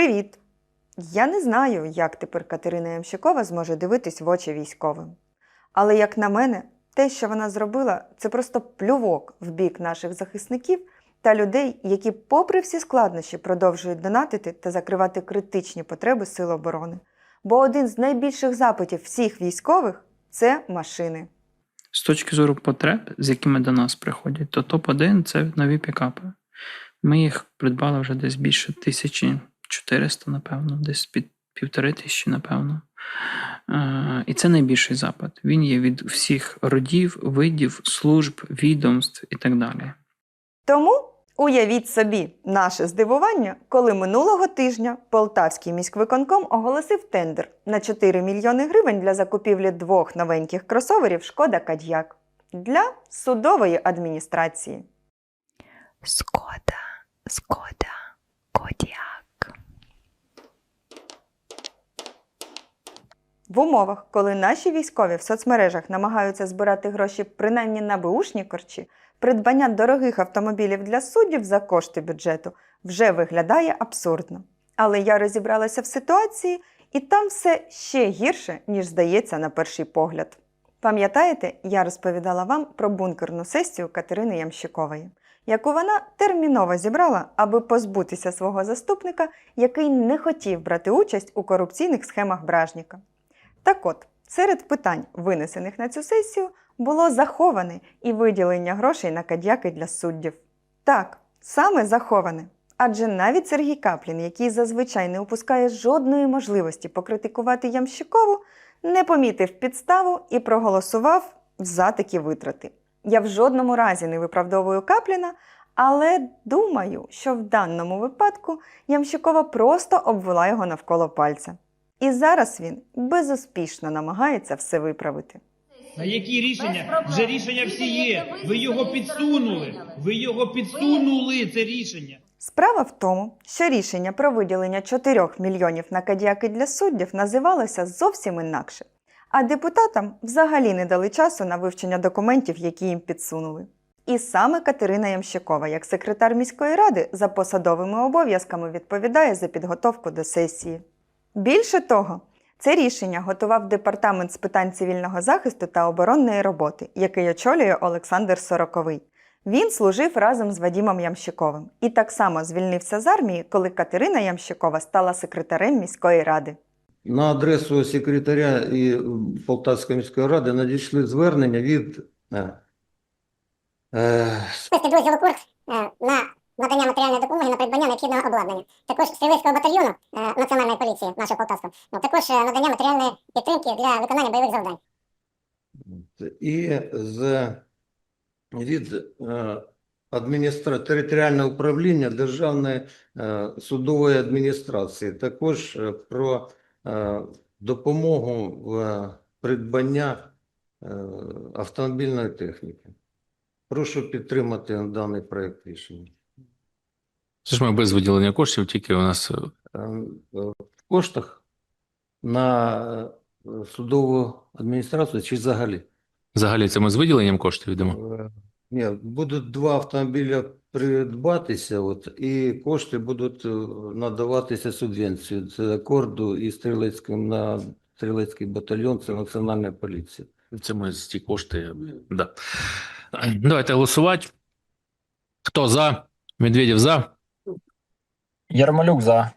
Привіт! Я не знаю, як тепер Катерина Ямщикова зможе дивитись в очі військовим. Але, як на мене, те, що вона зробила, це просто плювок в бік наших захисників та людей, які, попри всі складнощі, продовжують донатити та закривати критичні потреби Сил оборони. Бо один з найбільших запитів всіх військових це машини. З точки зору потреб, з якими до нас приходять, то топ-1 це нові пікапи. Ми їх придбали вже десь більше 1400, напевно, десь під півтори тисячі, напевно. Е, І це найбільший запит. Він є від всіх родів, видів, служб, відомств і так далі. Тому уявіть собі наше здивування, коли минулого тижня Полтавський міськвиконком оголосив тендер на 4 мільйони гривень для закупівлі двох новеньких кросоверів Шкода Кадьяк для судової адміністрації. Скода, Скода, Кодіак. В умовах, коли наші військові в соцмережах намагаються збирати гроші принаймні на беушні корчі, придбання дорогих автомобілів для суддів за кошти бюджету вже виглядає абсурдно. Але я розібралася в ситуації, і там все ще гірше, ніж здається на перший погляд. Пам'ятаєте, я розповідала вам про бункерну сесію Катерини Ямщикової, яку вона терміново зібрала, аби позбутися свого заступника, який не хотів брати участь у корупційних схемах Бражніка. Так от, серед питань, винесених на цю сесію, було заховане і виділення грошей на кадяки для суддів. Так, саме заховане. Адже навіть Сергій Каплін, який зазвичай не упускає жодної можливості покритикувати Ямщикову, не помітив підставу і проголосував за такі витрати. Я в жодному разі не виправдовую Капліна, але думаю, що в даному випадку Ямщикова просто обвела його навколо пальця. І зараз він безуспішно намагається все виправити. А які рішення? Вже рішення всі є. ви Ви його підсунули. Ви його підсунули, це рішення. Справа в тому, що рішення про виділення 4 мільйонів на кадіяки для суддів називалося зовсім інакше, а депутатам взагалі не дали часу на вивчення документів, які їм підсунули. І саме Катерина Ямщикова, як секретар міської ради, за посадовими обов'язками відповідає за підготовку до сесії. Більше того, це рішення готував департамент з питань цивільного захисту та оборонної роботи, який очолює Олександр Сороковий. Він служив разом з Вадімом Ямщиковим і так само звільнився з армії, коли Катерина Ямщикова стала секретарем міської ради. На адресу секретаря і Полтавської міської ради надійшли звернення від е, е, е, на надання матеріальної допомоги на придбання необхідного обладнання. Також стрілецького батальйону е, Національної поліції нашого Полтавського. Ну, також е, надання матеріальної підтримки для виконання бойових завдань. і з від е, адміністра... територіального управління Державної е, судової адміністрації. Також е, про е, допомогу в придбання е, автомобільної техніки. Прошу підтримати даний проект рішення. Це ж ми без виділення коштів, тільки у нас е, Е, В коштах на е, судову адміністрацію чи взагалі? взагалі це ми з виділенням коштів йдемо. Ні, будуть два автомобіля придбатися, от, і кошти будуть надаватися субвенцію. Це акорду і стрілецьким на стрілецький батальйон, це Національна поліція. Це ми з ті кошти. Да. Давайте голосувати. Хто за? Медведєв за. Ярмолюк за.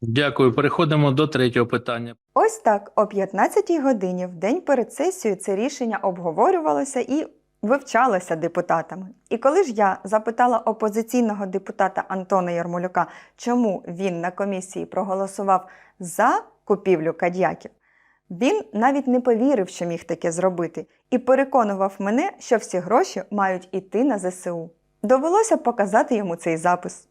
Дякую. Переходимо до третього питання. Ось так, о 15-й годині, в день перед сесією, це рішення обговорювалося і вивчалося депутатами. І коли ж я запитала опозиційного депутата Антона Ярмолюка, чому він на комісії проголосував за купівлю кадьяків, він навіть не повірив, що міг таке зробити, і переконував мене, що всі гроші мають іти на ЗСУ. Довелося показати йому цей запис.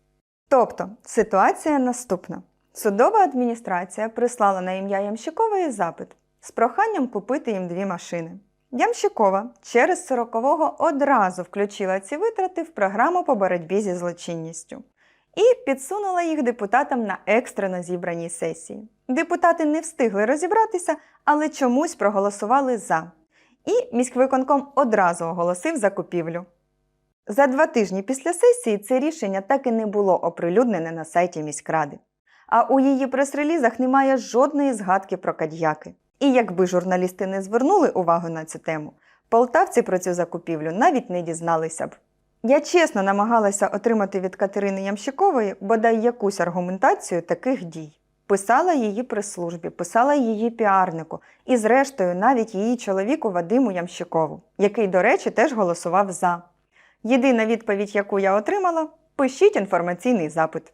Тобто, ситуація наступна. Судова адміністрація прислала на ім'я Ямщикової запит з проханням купити їм дві машини. Ямщикова через сорокового одразу включила ці витрати в програму по боротьбі зі злочинністю і підсунула їх депутатам на екстрено зібраній сесії. Депутати не встигли розібратися, але чомусь проголосували за. І міськвиконком одразу оголосив закупівлю. За два тижні після сесії це рішення так і не було оприлюднене на сайті міськради. А у її прес-релізах немає жодної згадки про кадьяки. І якби журналісти не звернули увагу на цю тему, полтавці про цю закупівлю навіть не дізналися б. Я чесно намагалася отримати від Катерини Ямщикової бодай якусь аргументацію таких дій. Писала її прес-службі, писала її піарнику і, зрештою, навіть її чоловіку Вадиму Ямщикову, який, до речі, теж голосував за. Єдина відповідь, яку я отримала пишіть інформаційний запит.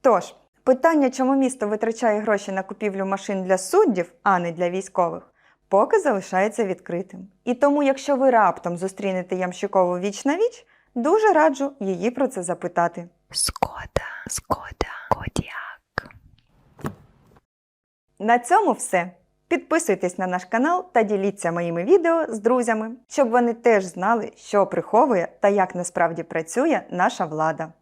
Тож, питання, чому місто витрачає гроші на купівлю машин для суддів, а не для військових, поки залишається відкритим. І тому, якщо ви раптом зустрінете Ямщикову віч на віч, дуже раджу її про це запитати. Skoda, Skoda, Kodiaq. На цьому все. Підписуйтесь на наш канал та діліться моїми відео з друзями, щоб вони теж знали, що приховує та як насправді працює наша влада.